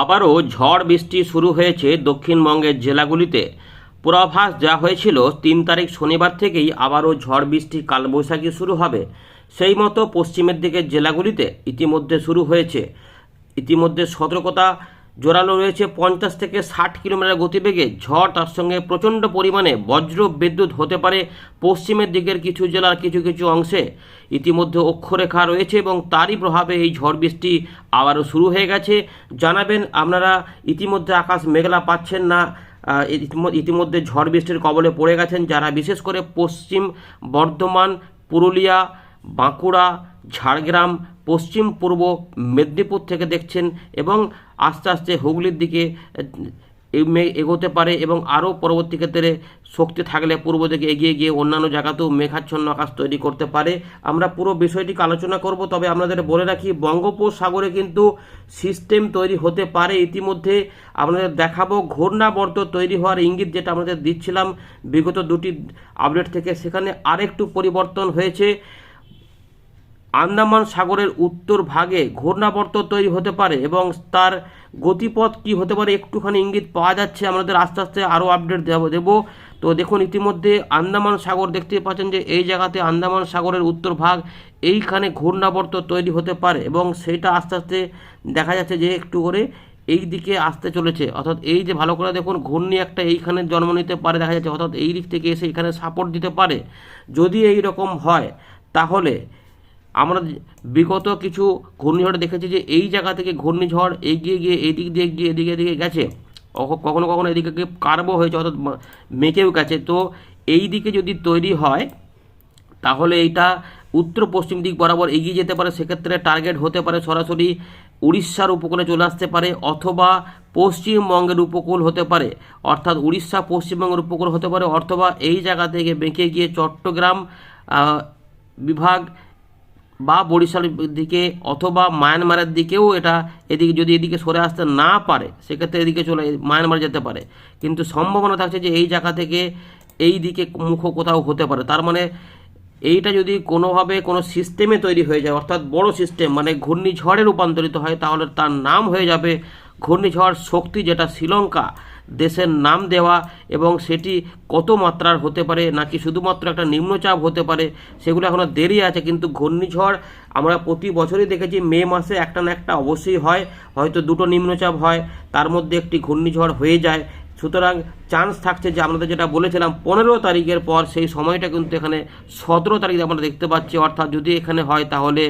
আবারও ঝড় বৃষ্টি শুরু হয়েছে দক্ষিণবঙ্গের জেলাগুলিতে। পূর্বাভাস দেওয়া হয়েছিল তিন তারিখ শনিবার থেকেই আবারও ঝড় বৃষ্টি কালবৈশাখী শুরু হবে। সেই মতো পশ্চিমের দিকের জেলাগুলিতে ইতিমধ্যে শুরু হয়েছে। ইতিমধ্যে সতর্কতা জোরালো রয়েছে পঞ্চাশ থেকে ষাট কিলোমিটার গতিবেগে। ঝড় তার সঙ্গে প্রচণ্ড পরিমাণে বজ্র বিদ্যুৎ হতে পারে পশ্চিমের দিকের কিছু জেলার কিছু কিছু অংশে। ইতিমধ্যে অক্ষরেখা রয়েছে এবং তারই প্রভাবে এই ঝড় বৃষ্টি আবারও শুরু হয়ে গেছে। জানাবেন, আপনারা ইতিমধ্যে আকাশ মেঘলা পাচ্ছেন না ইতিমধ্যে ঝড় বৃষ্টির কবলে পড়ে গেছেন যারা। বিশেষ করে পশ্চিম বর্ধমান, পুরুলিয়া, বাঁকুড়া ঝাড়গ্রাম, পশ্চিম, পূর্ব মেদিনীপুর থেকে দেখছেন এবং আস্তে আস্তে হুগলির দিকে এগোতে পারে এবং আরও পরবর্তী ক্ষেত্রে শক্তি থাকলে পূর্ব দিকে এগিয়ে গিয়ে অন্যান্য জায়গাতেও মেঘাচ্ছন্ন আকাশ তৈরি করতে পারে। আমরা পুরো বিষয়টিকে আলোচনা করব, তবে আপনাদের বলে রাখি, বঙ্গোপসাগরে কিন্তু সিস্টেম তৈরি হতে পারে। ইতিমধ্যে আপনাদের দেখাবো, ঘূর্ণাবর্ত তৈরি হওয়ার ইঙ্গিত যেটা আমাদের দিচ্ছিলাম, বিগত দুটি আপডেট থেকে সেখানে আরেকটু পরিবর্তন হয়েছে। আন্দামান সাগরের উত্তর ভাগে ঘূর্ণাবর্ত তৈরি হতে পারে এবং তার গতিপথ কি হতে পারে একটুখানি ইঙ্গিত পাওয়া যাচ্ছে। আমাদের আস্তে আস্তে আরও আপডেট দেব, দেবো। তো দেখুন, ইতিমধ্যে আন্দামান সাগর দেখতে পাচ্ছেন যে, এই জায়গাতে আন্দামান সাগরের উত্তর ভাগ এইখানে ঘূর্ণাবর্ত তৈরি হতে পারে এবং সেটা আস্তে আস্তে দেখা যাচ্ছে যে, একটু করে এই দিকে আসতে চলেছে। অর্থাৎ এই যে, ভালো করে দেখুন, ঘূর্ণি একটা এইখানে জন্ম নিতে পারে, দেখা যাচ্ছে। অর্থাৎ এই দিক থেকে এসে এখানে সাপোর্ট দিতে পারে। যদি এই রকম হয়, তাহলে আমরা বিগত কিছু ঘূর্ণিঝড় দেখেছি যে এই জায়গা থেকে ঘূর্ণিঝড় এগিয়ে গিয়ে এদিক দিয়ে গিয়ে এদিকে এদিকে গেছে। কখ- কখনো কখনো এদিকে গিয়ে কার্বো হয়েছে, অর্থাৎ মা- মেকেও গেছে। তো এই দিকে যদি তৈরি হয়, তাহলে এইটা উত্তর পশ্চিম দিক বরাবর এগিয়ে যেতে পারে। সেক্ষেত্রে টার্গেট হতে পারে সরাসরি উড়িষ্যার উপকূলে চলে আসতে পারে, অথবা পশ্চিমবঙ্গের উপকূল হতে পারে। অর্থাৎ উড়িষ্যা পশ্চিমবঙ্গের উপকূল হতে পারে, অথবা এই জায়গা থেকে বেঁকে গিয়ে চট্টগ্রাম বিভাগ বা বরিশালের দিকে অথবা মায়ানমারের দিকেও এটা এদিকে যদি এদিকে সরে আসতে না পারে, সেক্ষেত্রে এদিকে চলে মায়ানমার যেতে পারে। কিন্তু সম্ভাবনা থাকছে যে এই জায়গা থেকে এই দিকে মুখ কোথাও হতে পারে। তার মানে এইটা যদি কোনোভাবে কোনো সিস্টেমে তৈরি হয়ে যায়, অর্থাৎ বড় সিস্টেম মানে ঘূর্ণিঝড়ে রূপান্তরিত হয়, তাহলে তার নাম হয়ে যাবে ঘূর্ণিঝড় শক্তি যেটা শ্রীলঙ্কা, দেশের নাম দেওয়া এবং সেটি কত মাত্রার হতে পারে, নাকি শুধুমাত্র একটা নিম্নচাপ হতে পারে, সেগুলো এখনও দেরি আছে, কিন্তু ঘূর্ণিঝড় আমরা প্রতি বছরই দেখেছি মে মাসে একটা না একটা অবশ্যই হয়, হয়তো দুটো নিম্নচাপ হয়, তার মধ্যে একটি ঘূর্ণিঝড় হয়ে যায়। সুতরাং চান্স থাকছে যে আমাদের যেটা বলেছিলাম, পনেরো তারিখের পর সেই সময়টা কিন্তু এখানে সতেরো তারিখ আমরা দেখতে পাচ্ছি, অর্থাৎ যদি এখানে হয় তাহলে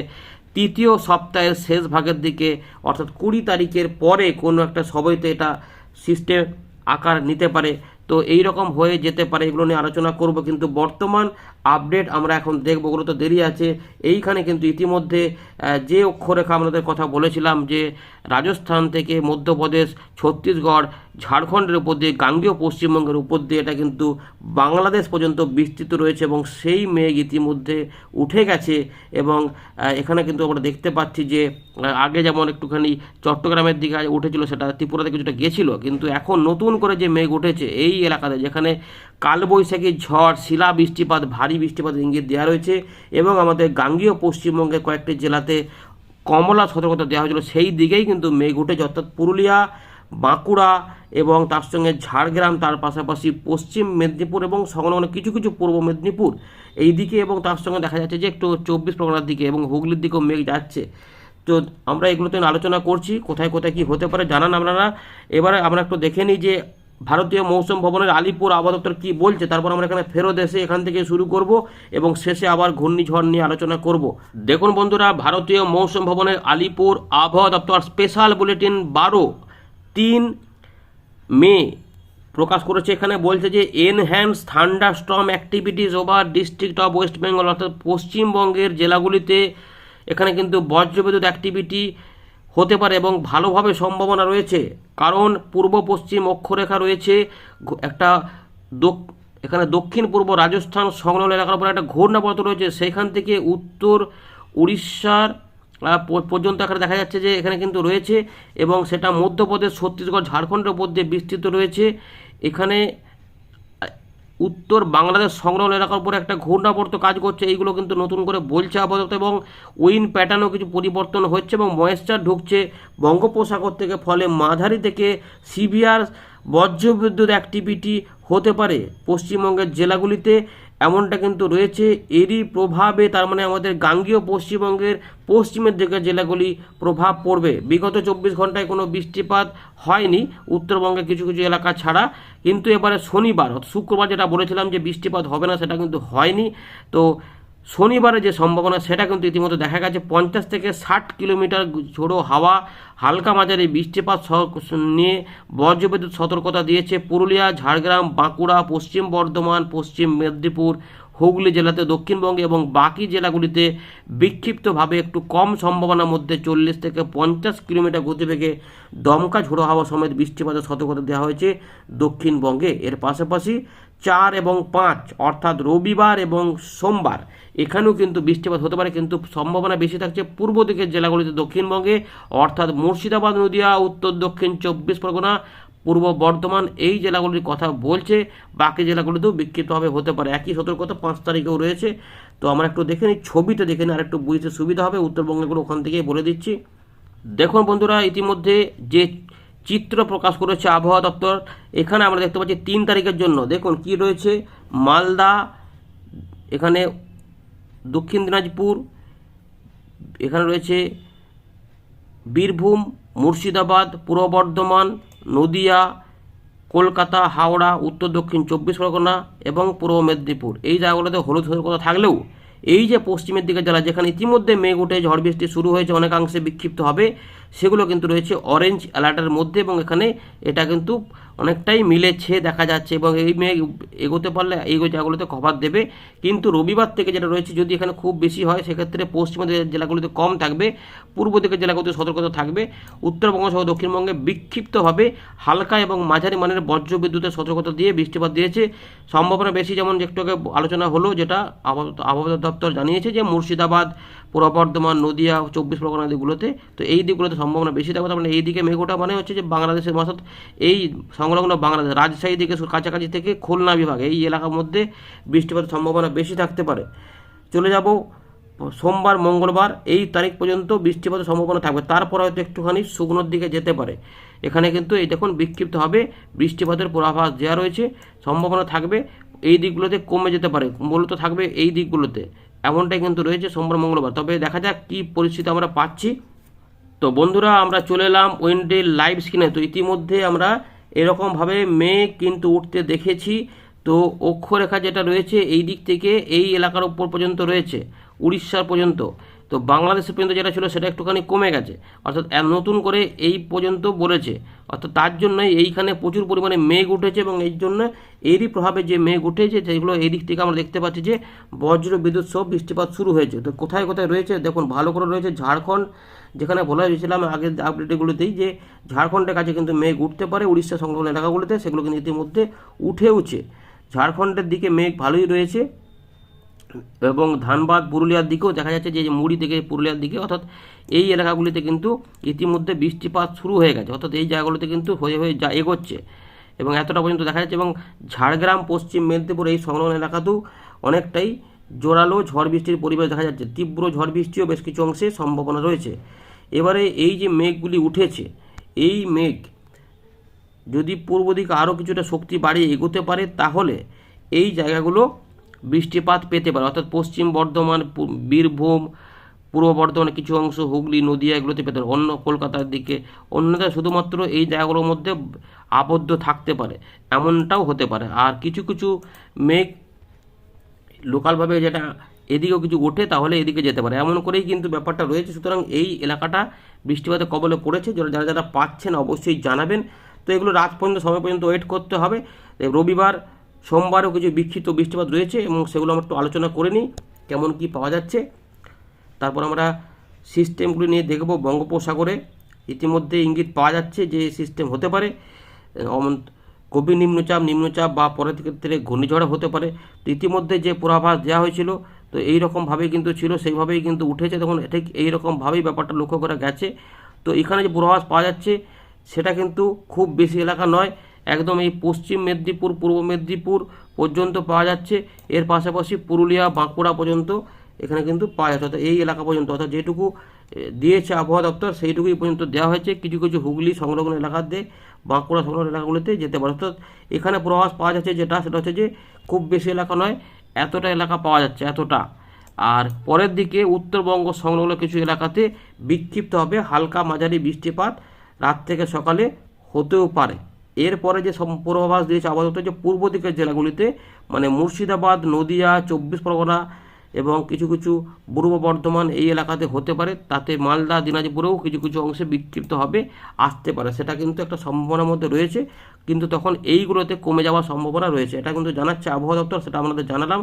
তৃতীয় সপ্তাহের শেষ ভাগের দিকে, অর্থাৎ কুড়ি তারিখের পরে কোনো একটা সময়তে এটা সিস্টেম আকার নিতে পারে। তো এই রকম হয়ে যেতে পারে এগুলো নিয়ে আলোচনা করব। কিন্তু বর্তমান আপডেট আমরা এখন দেখব ওগুলো তো দেরি আছে। এইখানে কিন্তু ইতিমধ্যে যে অক্ষরেখা আমাদের কথা বলেছিলাম যে রাজস্থান থেকে মধ্যপ্রদেশ, ছত্তিশগড়, ঝাড়খণ্ডের উপর দিয়ে, গাঙ্গেয় পশ্চিমবঙ্গের উপর দিয়ে এটা কিন্তু বাংলাদেশ পর্যন্ত বিস্তৃত রয়েছে এবং সেই মেঘ ইতিমধ্যে উঠে গেছে এবং এখানে কিন্তু আমরা দেখতে পাচ্ছি যে আগে যেমন একটুখানি চট্টগ্রামের দিকে উঠেছিল, সেটা ত্রিপুরাতে কিছুটা গেছিল, কিন্তু এখন নতুন করে যে মেঘ উঠেছে এই এলাকাতে, যেখানে কালবৈশাখী ঝড় শিলা বৃষ্টিপাত ভারী বৃষ্টিপাত ইঙ্গিত দেওয়া রয়েছে এবং আমাদের গাঙ্গীয় পশ্চিমবঙ্গের কয়েকটি জেলাতে কমলা সতর্কতা দেওয়া হয়েছিল। সেই দিকেই কিন্তু মেঘ উঠেছে, অর্থাৎ পুরুলিয়া, বাঁকুড়া এবং তার সঙ্গে ঝাড়গ্রাম, তার পাশাপাশি পশ্চিম মেদিনীপুর এবং সংলগ্ন কিছু কিছু পূর্ব মেদিনীপুর এই দিকে এবং তার সঙ্গে দেখা যাচ্ছে যে একটু চব্বিশ পরগনার দিকে এবং হুগলির দিকেও মেঘ যাচ্ছে। তো আমরা এগুলোতে আলোচনা করছি, কোথায় কোথায় কি হতে পারে জানান আপনারা। এবারে আমরা একটু দেখে নিই যে ভারতীয় মৌসুম ভবনের আলিপুর আবহাওয়া কী বলছে, তারপর আমরা এখানে ফেরত এসে এখান থেকে শুরু করব এবং শেষে আবার ঘূর্ণিঝড় নিয়ে আলোচনা করব। দেখুন বন্ধুরা, ভারতীয় মৌসুম ভবনের আলিপুর আবহাওয়া দপ্তর স্পেশাল বুলেটিন বারো তিন মে প্রকাশ করেছে। এখানে বলছে যে enhanced thunderstorm activities over district of West Bengal অর্থাৎ পশ্চিমবঙ্গের জেলাগুলিতে এখানে কিন্তু বজ্রবিদ্যুৎ অ্যাক্টিভিটি হতে পারে এবং ভালোভাবে সম্ভাবনা রয়েছে। কারণ পূর্ব পশ্চিম অক্ষরেখা রয়েছে একটা এখানে দক্ষিণ পূর্ব রাজস্থান সংলগ্ন এলাকার উপর একটা ঘূর্ণাবর্ত রয়েছে। সেখান থেকে উত্তর উড়িষ্যার পর্যন্ত এখানে দেখা যাচ্ছে যে এখানে কিন্তু রয়েছে এবং সেটা মধ্যপ্রদেশ, ছত্তিশগড়, ঝাড়খণ্ডের উপর দিয়ে বিস্তৃত রয়েছে। এখানে উত্তর বাংলাদেশ সংগ্রহ এলাকার উপরে একটা ঘূর্ণাবর্ত কাজ করছে, এইগুলো কিন্তু নতুন করে বলছে আপাতত এবং উইন প্যাটার্নও কিছু পরিবর্তন হচ্ছে এবং ময়েশ্চার ঢুকছে বঙ্গোপসাগর থেকে, ফলে মাঝারি থেকে সিভিয়ার বজ্রবিদ্যুৎ অ্যাক্টিভিটি হতে পারে। পশ্চিমবঙ্গের জেলাগুলিতে এমনটা কিন্তু রয়েছে। এরই প্রভাবে তার মানে আমাদের গাঙ্গীয় পশ্চিমবঙ্গের পশ্চিমের দিকের জেলাগুলি প্রভাব পড়বে। বিগত চব্বিশ ঘন্টায় কোনো বৃষ্টিপাত হয়নি উত্তরবঙ্গে কিছু কিছু এলাকা ছাড়া। কিন্তু এবারে শনিবার, শুক্রবার যেটা বলেছিলাম যে বৃষ্টিপাত হবে না, সেটা কিন্তু হয়নি। তো শনিবারে যে সম্ভাবনা, সেটা কিন্তু ইতিমধ্যে দেখা গেছে। পঞ্চাশ থেকে ষাট কিলোমিটার ঝোড়ো হাওয়া, হালকা মাঝারি বৃষ্টিপাত নিয়ে বজ্রবিদ্যুৎ সতর্কতা দিয়েছে পুরুলিয়া, ঝাড়গ্রাম, বাঁকুড়া, পশ্চিম বর্ধমান, পশ্চিম মেদিনীপুর হুগলি জেলাতে, দক্ষিণবঙ্গে এবং বাকি জেলাগুলিতে বিক্ষিপ্তভাবে একটু কম সম্ভাবনার মধ্যে চল্লিশ থেকে পঞ্চাশ কিলোমিটার গতিবেগে দমকা ঝোড়ো হাওয়া সমেত বৃষ্টিপাতের সতর্কতা দেওয়া হয়েছে দক্ষিণবঙ্গে। এর পাশাপাশি চার এবং পাঁচ, অর্থাৎ রবিবার এবং সোমবার, এখানেও কিন্তু বৃষ্টিপাত হতে পারে, কিন্তু সম্ভাবনা বেশি থাকছে পূর্ব দিকের জেলাগুলিতে দক্ষিণবঙ্গে, অর্থাৎ মুর্শিদাবাদ, নদিয়া, উত্তর দক্ষিণ, চব্বিশ পরগনা পূর্ব বর্ধমান এই জেলাগুলির কথা বলছে, বাকি জেলাগুলিতেও বিক্ষিপ্তভাবে হতে পারে। একই সতর্কতা পাঁচ তারিখেও রয়েছে। তো আমরা একটু দেখে নিই, ছবিটা দেখে নিই আর একটু বুঝতে সুবিধা হবে। উত্তরবঙ্গেগুলো ওখান থেকেই বলে দিচ্ছি। দেখুন বন্ধুরা, ইতিমধ্যে যে চিত্র প্রকাশ করেছে আবহাওয়া দপ্তর, এখানে আমরা দেখতে পাচ্ছি তিন তারিখের জন্য। দেখুন কি রয়েছে, মালদা, এখানে দক্ষিণ দিনাজপুর, এখানে রয়েছে বীরভূম, মুর্শিদাবাদ, পূর্ব বর্ধমান নদিয়া, কলকাতা, হাওড়া, উত্তর, দক্ষিণ, চব্বিশ পরগনা এবং পূর্ব মেদিনীপুর। এই জায়গাগুলোতে হলুদ সতর্কতা থাকলেও এই যে পশ্চিমের দিকে জেলা যেখানে ইতিমধ্যে মেঘ উঠে ঝড় বৃষ্টি শুরু হয়েছে, অনেকাংশে বিক্ষিপ্ত হবে সেগুলো কিন্তু রয়েছে অরেঞ্জ অ্যালার্টের মধ্যে এবং এখানে এটা কিন্তু অনেকটাই মিলেছে, দেখা যাচ্ছে এবং এই মেয়ে এগোতে পারলে এই জায়গাগুলোতে কভার দেবে। কিন্তু রবিবার থেকে যেটা রয়েছে, যদি এখানে খুব বেশি হয়, সেক্ষেত্রে পশ্চিমের দিকের জেলাগুলিতে কম থাকবে, পূর্ব দিকের জেলাগুলিতে সতর্কতা থাকবে, উত্তরবঙ্গ সহ দক্ষিণবঙ্গে বিক্ষিপ্তভাবে হালকা এবং মাঝারি মানের বজ্র বিদ্যুতের সতর্কতা দিয়ে বৃষ্টিপাত দিয়েছে। সম্ভাবনা বেশি যেমন একটু আগে আলোচনা হলো, যেটা আবহাওয়া দপ্তর জানিয়েছে যে মুর্শিদাবাদ, পূর্ব বর্ধমান, নদিয়া, চব্বিশ পরগনা দিকগুলোতে তো এই দিকগুলোতে সম্ভাবনা বেশি থাকবে, তার মানে এই দিকে মেঘোটা মানে হচ্ছে যে বাংলাদেশের অর্থাৎ এই সংলগ্ন বাংলাদেশ, রাজশাহী দিকে কাছাকাছি থেকে খুলনা বিভাগ, এই এলাকার মধ্যে বৃষ্টিপাতের সম্ভাবনা বেশি থাকতে পারে। চলে যাব, সোমবার, মঙ্গলবার, এই তারিখ পর্যন্ত বৃষ্টিপাতের সম্ভাবনা থাকবে। তারপর হয়তো একটুখানি শুকনোর দিকে যেতে পারে। এখানে কিন্তু এই দেখুন বিক্ষিপ্ত হবে বৃষ্টিপাতের পূর্বাভাস দেওয়া রয়েছে, সম্ভাবনা থাকবে এই দিকগুলোতে কমে যেতে পারে, মূলত থাকবে এই দিকগুলোতে। এমনটাই কিন্তু রয়েছে সোমবার, মঙ্গলবার। তবে দেখা যাক কী পরিস্থিতি আমরা পাচ্ছি। তো বন্ধুরা, আমরা চলে এলাম উইন্ডে লাইভ স্ক্রিনে তো ইতিমধ্যে আমরা এরকমভাবে মেঘ কিন্তু উঠতে দেখেছি। তো অক্ষরেখা যেটা রয়েছে, এই দিক থেকে এই এলাকার উপর পর্যন্ত রয়েছে, উড়িষ্যার পর্যন্ত। তো বাংলাদেশের পর্যন্ত যেটা ছিল, সেটা একটুখানি কমে গেছে। অর্থাৎ নতুন করে এই পর্যন্ত বলেছে। অর্থাৎ তার জন্যই এইখানে প্রচুর পরিমাণে মেঘ উঠেছে এবং এই জন্য এরই প্রভাবে যে মেঘ উঠেছে, সেগুলো এই দিক থেকে আমরা দেখতে পাচ্ছি যে বজ্র বিদ্যুৎ সহ বৃষ্টিপাত শুরু হয়েছে। তো কোথায় কোথায় রয়েছে? দেখুন, ভালো করে রয়েছে ঝাড়খণ্ড। যেখানে বলা হয়েছিলাম আগের আপডেটগুলোতেই যে ঝাড়খণ্ডের কাছে কিন্তু মেঘ উঠতে পারে উড়িষ্যা সংলগ্ন এলাকাগুলোতে, সেগুলো কিন্তু ইতিমধ্যে উঠেওছে। ঝাড়খণ্ডের দিকে মেঘ ভালোই রয়েছে। এবং ধানবাদ পুরুলিয়ার দিকেও দেখা যাচ্ছে যে মুড়ি থেকে পুরুলিয়ার দিকে, অর্থাৎ এই এলাকাগুলিতে কিন্তু ইতিমধ্যে বৃষ্টিপাত শুরু হয়ে গেছে, অর্থাৎ এই জায়গাগুলোতে কিন্তু হয়ে হয়ে যা, এগোচ্ছে। এবং এতটা পর্যন্ত দেখা যাচ্ছে এবং ঝাড়গ্রাম, পশ্চিম মেদিনীপুর এই সংলগ্ন এলাকাতেও অনেকটাই জোরালো ঝড় বৃষ্টির পরিবেশ দেখা যাচ্ছে। তীব্র ঝড় বৃষ্টিও বেশ কিছু অংশে সম্ভাবনা রয়েছে। এবারে এই যে মেঘগুলি উঠেছে, এই মেঘ যদি পূর্ব দিকে আরও কিছুটা শক্তি বাড়িয়ে এগোতে পারে, তাহলে এই জায়গাগুলো বৃষ্টিপাত পেতে পারে, অর্থাৎ পশ্চিম বর্ধমান বীরভূম, পূর্ব বর্ধমানের কিছু অংশ, হুগলি, নদিয়া এগুলোতে পেতে পারে, অন্য কলকাতার দিকে। অন্যদের শুধুমাত্র এই জায়গাগুলোর মধ্যে আবদ্ধ থাকতে পারে, এমনটাও হতে পারে। আর কিছু কিছু মেঘ লোকালভাবে যেটা এদিকেও কিছু ওঠে, তাহলে এদিকে যেতে পারে। এমন করেই কিন্তু ব্যাপারটা রয়েছে। সুতরাং এই এলাকাটা বৃষ্টিপাতের কবলে পড়েছে। যারা যারা পাচ্ছেন অবশ্যই জানাবেন। তো এগুলো রাত পর্যন্ত, সময় পর্যন্ত ওয়েট করতে হবে। রবিবার সোমবারও কিছু বিক্ষিপ্ত বৃষ্টিপাত রয়েছে এবং সেগুলো আমরা একটু আলোচনা করে নিই, কেমন কি পাওয়া যাচ্ছে। তারপর আমরা সিস্টেমগুলি নিয়ে দেখব বঙ্গোপসাগরে। ইতিমধ্যে ইঙ্গিত পাওয়া যাচ্ছে যে সিস্টেম হতে পারে। কবি নিম্নচাপ নিম্নচাপ বা ক্ষেত্রে ঘূর্ণিঝড় হতে পারে। তো ইতিমধ্যে যে পূর্বাভাস দেওয়া হয়েছিল, তো এই রকমভাবেই কিন্তু ছিল, সেইভাবেই কিন্তু উঠেছে। তখন ঠিক এই রকমভাবেই ব্যাপারটা লক্ষ্য করা গেছে। তো এখানে যে পূর্বাভাস পাওয়া যাচ্ছে, সেটা কিন্তু খুব বেশি এলাকা নয়। একদম এই পশ্চিম মেদিনীপুর, পূর্ব মেদিনীপুর পর্যন্ত পাওয়া যাচ্ছে। এর পাশাপাশি পুরুলিয়া, বাঁকুড়া পর্যন্ত এখানে কিন্তু পাওয়া যাচ্ছে। অর্থাৎ এই এলাকা পর্যন্ত, অর্থাৎ যেটুকু দিয়েছে আবহাওয়া দপ্তর, সেইটুকুই পর্যন্ত দেওয়া হয়েছে। কিছু কিছু হুগলি সংলগ্ন এলাকাতে, বাঁকুড়া সংলগ্ন এলাকাগুলিতে যেতে পারে। অর্থাৎ এখানে পূর্বাভাস পাওয়া যাচ্ছে যেটা, সেটা হচ্ছে যে খুব বেশি এলাকা নয়, এতটা এলাকা পাওয়া যাচ্ছে, এতটা। আর পরের দিকে উত্তরবঙ্গ সংলগ্ন কিছু এলাকাতে বিক্ষিপ্ত হবে হালকা মাঝারি বৃষ্টিপাত রাত থেকে সকালে হতেও পারে। এরপরে যে পূর্বাভাস দিয়েছে আপাতত যে পূর্ব দিকের জেলাগুলিতে মানে মুর্শিদাবাদ, নদিয়া, চব্বিশ পরগনা এবং কিছু কিছু পূর্ব বর্ধমান এই এলাকাতে হতে পারে। তাতে মালদা, দিনাজপুরেও কিছু কিছু অংশে বিক্ষিপ্ত হবে, আসতে পারে। সেটা কিন্তু একটা সম্ভাবনার মধ্যে রয়েছে। কিন্তু তখন এইগুলোতে কমে যাওয়ার সম্ভাবনা রয়েছে। এটা কিন্তু জানাচ্ছে আবহাওয়া দপ্তর, সেটা আমাদের জানালাম।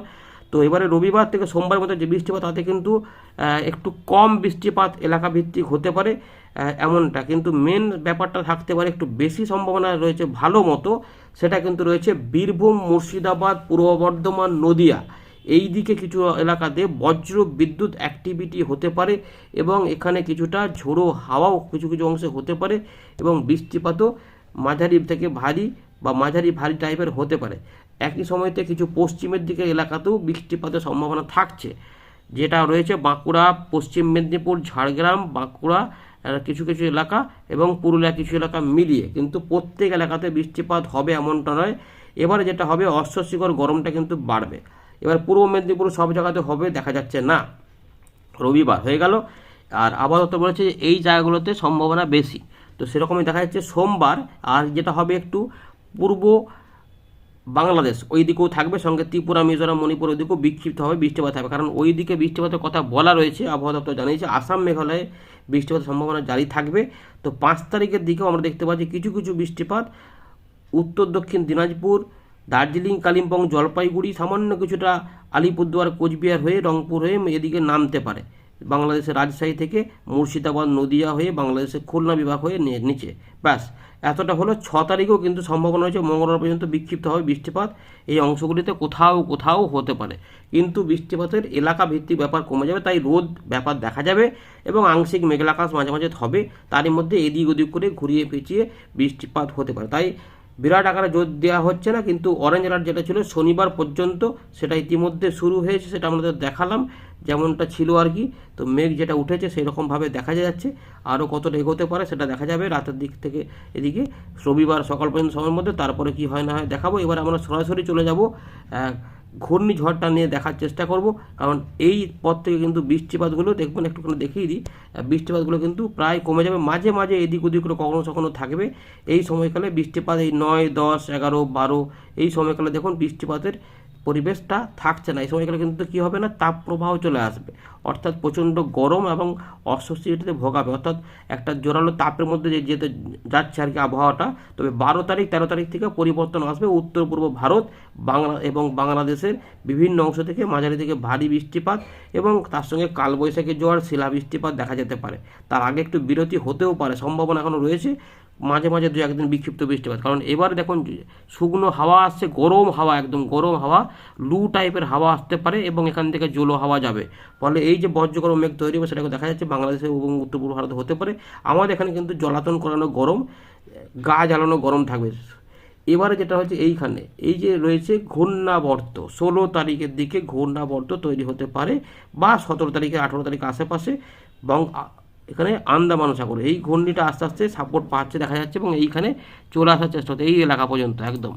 তো এবারে রবিবার থেকে সোমবার মধ্যে যে বৃষ্টিপাত, তাতে কিন্তু একটু কম বৃষ্টিপাত এলাকা ভিত্তিক হতে পারে। এমনটা। কিন্তু মেন ব্যাপারটা থাকতে পারে একটু বেশি সম্ভাবনা রয়েছে ভালো মতো, সেটা কিন্তু রয়েছে বীরভূম, মুর্শিদাবাদ, পূর্ব বর্ধমান, নদিয়া। এই দিকে কিছু এলাকাতে বজ্র বিদ্যুৎ অ্যাক্টিভিটি হতে পারে এবং এখানে কিছুটা ঝোড়ো হাওয়াও কিছু কিছু অংশে হতে পারে এবং বৃষ্টিপাতও মাঝারি থেকে ভারী বা মাঝারি ভারী টাইপের হতে পারে। একই সময়তে কিছু পশ্চিমের দিকে এলাকাতেও বৃষ্টিপাতের সম্ভাবনা থাকছে। যেটা রয়েছে বাঁকুড়া, পশ্চিম মেদিনীপুর, ঝাড়গ্রাম, বাঁকুড়া কিছু কিছু এলাকা এবং পুরুলিয়া কিছু এলাকা মিলিয়ে, কিন্তু প্রত্যেক এলাকাতে বৃষ্টিপাত হবে এমনটা নয়। এবারে যেটা হবে অস্বস্তিকর গরমটা কিন্তু বাড়বে। এবার পূর্ব মেদিনীপুর সব জায়গাতে হবে, দেখা যাচ্ছে না। রবিবার হয়ে গেল। আর আপাতত বলেছে যে এই জায়গাগুলোতে সম্ভাবনা বেশি। তো সেরকমই দেখা যাচ্ছে সোমবার, আর যেটা হবে একটু পূর্ব বাংলাদেশ ওই দিকেও থাকবে। সঙ্গে ত্রিপুরা, মিজোরাম, মণিপুর ওই দিকেও বিক্ষিপ্ত হবে, বৃষ্টিপাত হবে কারণ ওই দিকে বৃষ্টিপাতের কথা বলা রয়েছে, আবহাওয়া দপ্তর জানিয়েছে, আসাম, মেঘালয়ে বৃষ্টিপাতের সম্ভাবনা জারি থাকবে। তো পাঁচ তারিখের দিকেও আমরা দেখতে পাচ্ছি কিছু কিছু বৃষ্টিপাত। উত্তর, দক্ষিণ দিনাজপুর, দার্জিলিং, কালিম্পং, জলপাইগুড়ি, সামান্য কিছুটা আলিপুরদুয়ার, কোচবিহার হয়ে রংপুর হয়ে এদিকে নামতে পারে। বাংলাদেশের রাজশাহী থেকে মুর্শিদাবাদ, নদিয়া হয়ে বাংলাদেশের খুলনা বিভাগ হয়ে নিচে। ব্যাস। এতটা হলো ছ তারিখেও কিন্তু সম্ভাবনা রয়েছে, মঙ্গলবার পর্যন্ত বিক্ষিপ্ত হবে বৃষ্টিপাত। এই অংশগুলিতে কোথাও কোথাও হতে পারে। কিন্তু বৃষ্টিপাতের এলাকা ভিত্তিক ব্যাপার কমে যাবে, তাই রোদ ব্যাপার দেখা যাবে এবং আংশিক মেঘলাকাশ মাঝে মাঝে হবে। তারই মধ্যে এদিক ওদিক করে ঘুরিয়ে পেঁচিয়ে বৃষ্টিপাত হতে পারে। তাই বিরাট আকারে জোর দেওয়া হচ্ছে না, কিন্তু অরেঞ্জ অ্যালার্ট যেটা ছিল শনিবার পর্যন্ত সেটা ইতিমধ্যে শুরু হয়েছে, সেটা আমাদের দেখালাম, যেমনটা ছিল আর কি। তো মেঘ যেটা উঠেছে সেই রকমভাবে দেখা যাচ্ছে, আরও কতটা এগোতে পারে সেটা দেখা যাবে রাতের দিক থেকে এদিকে। রবিবার সকাল পর্যন্ত সময়ের মধ্যে, তারপরে কি হয় না হয় দেখাবো। এবার আমরা সরাসরি চলে যাব ঘূর্ণিঝড়টা নিয়ে দেখার চেষ্টা করব। কারণ এই পথ থেকে কিন্তু বৃষ্টিপাতগুলো দেখবেন একটুখানি দেখিয়ে দিই বৃষ্টিপাতগুলো কিন্তু প্রায় কমে যাবে। মাঝে মাঝে এদিক ওদিক করে কখনো কখনো থাকবে। এই সময়কালে বৃষ্টিপাত এই নয়, দশ, এগারো, বারো, এই সময়কালে দেখুন বৃষ্টিপাতের পরিবেশটা থাকছে না। এই সময়কালে কিন্তু কী হবে না? তাপ প্রবাহ চলে আসবে। অর্থাৎ প্রচণ্ড গরম এবং অস্বস্তিতে ভোগাবে। অর্থাৎ একটা জোরালো তাপের মধ্যে যে যেতে যাচ্ছে আর কি আবহাওয়াটা, তবে বারো তারিখ, তেরো তারিখ থেকে পরিবর্তন আসবে। উত্তর পূর্ব ভারত, বাংলা এবং বাংলাদেশের বিভিন্ন অংশ থেকে মাঝারি থেকে ভারী বৃষ্টিপাত এবং তার সঙ্গে কালবৈশাখী জোয়ার শিলা বৃষ্টিপাত দেখা যেতে পারে। তার আগে একটু বিরতি হতেও পারে। সম্ভাবনা এখনও রয়েছে। মাঝে মাঝে দু একদিন বিক্ষিপ্ত বৃষ্টিপাত কারণ এবার দেখুন, শুকনো হাওয়া আসছে, গরম হাওয়া, একদম গরম হাওয়া, লু টাইপের হাওয়া আসতে পারে এবং এখান থেকে জলো হাওয়া যাবে। ফলে এই যে বজ্রগরম মেঘ তৈরি হবে সেটাকে দেখা যাচ্ছে বাংলাদেশে এবং উত্তর পূর্ব ভারতে হতে পারে। আমাদের এখানে কিন্তু জলাতন করানো গরম, গা জ্বালানো গরম থাকবে। এবারে যেটা হচ্ছে এইখানে, এই যে রয়েছে ঘূর্ণাবর্ত, ষোলো তারিখের দিকে ঘূর্ণাবর্ত তৈরি হতে পারে বা সতেরো তারিখে আঠেরো তারিখ আশেপাশে বং এখানে আন্দামান সাগর। এই ঘূর্ণিটা আস্তে আস্তে সাপোর্ট পাচ্ছে, দেখা যাচ্ছে, এবং এইখানে চলে আসার চেষ্টা হচ্ছে, এই এলাকা পর্যন্ত, একদম।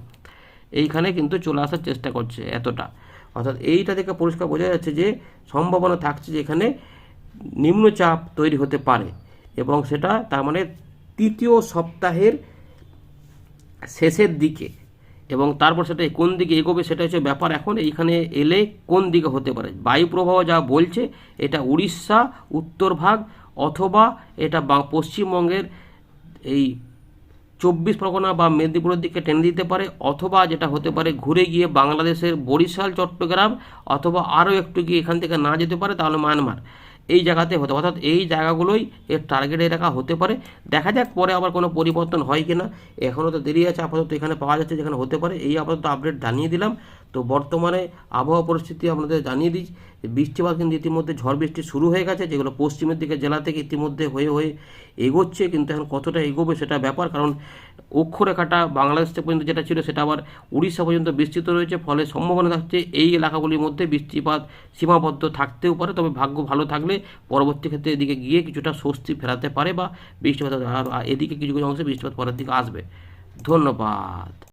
এইখানে কিন্তু চলে আসার চেষ্টা করছে এতটা। অর্থাৎ এইটা থেকে পরিষ্কার বোঝা যাচ্ছে যে, সম্ভাবনা থাকছে যে এখানে নিম্নচাপ তৈরি হতে পারে, এবং সেটা তার মানে তৃতীয় সপ্তাহের শেষের দিকে, এবং তারপর সেটা কোন দিকে এগোবে সেটা হচ্ছে ব্যাপার এখন, এইখানে এলে কোন দিকে হতে পারে? বায়ু প্রবাহ যা বলছে, এটা উড়িষ্যা, উত্তর ভাগ অথবা এটা পশ্চিমবঙ্গের এই চব্বিশ পরগনা বা মেদিনীপুরের দিকে টেনে দিতে পারে, অথবা যেটা হতে পারে ঘুরে গিয়ে বাংলাদেশের বরিশাল, চট্টগ্রাম, অথবা আরও একটু গিয়ে এখান থেকে না যেতে পারে তাহলে মায়ানমার। এই জায়গাতে হতে অর্থাৎ এই জায়গাগুলোই এর টার্গেট এলাকা হতে পারে। দেখা যাক পরে আবার কোনো পরিবর্তন হয় কি না এখনও তো দেরি আছে, আপাতত এখানে পাওয়া যাচ্ছে যেখানে হতে পারে, এই আপাতত আপডেট জানিয়ে দিলাম। তো বর্তমানে আবহাওয়া পরিস্থিতি আপনাদের জানিয়ে দিই বৃষ্টিপাত কিন্তু ইতিমধ্যে ঝড় বৃষ্টি শুরু হয়ে গেছে, যেগুলো পশ্চিমের দিকে, জেলা থেকে ইতিমধ্যে হয়ে হয়ে এগোচ্ছে, কিন্তু এখন কতটা এগোবে সেটা ব্যাপার, কারণ অক্ষরেখাটা বাংলাদেশ পর্যন্ত যেটা ছিল সেটা আবার উড়িষ্যা পর্যন্ত বিস্তৃত রয়েছে, ফলে সম্ভাবনা থাকছে এই এলাকাগুলির মধ্যে বৃষ্টিপাত সীমাবদ্ধ থাকতেও পারে, তবে ভাগ্য ভালো থাকলে পরবর্তী ক্ষেত্রে এদিকে গিয়ে কিছুটা স্বস্তি ফেরাতে পারে বা বৃষ্টিপাত এদিকে কিছু কিছু অংশে বৃষ্টিপাত পরের দিকে আসবে। ধন্যবাদ।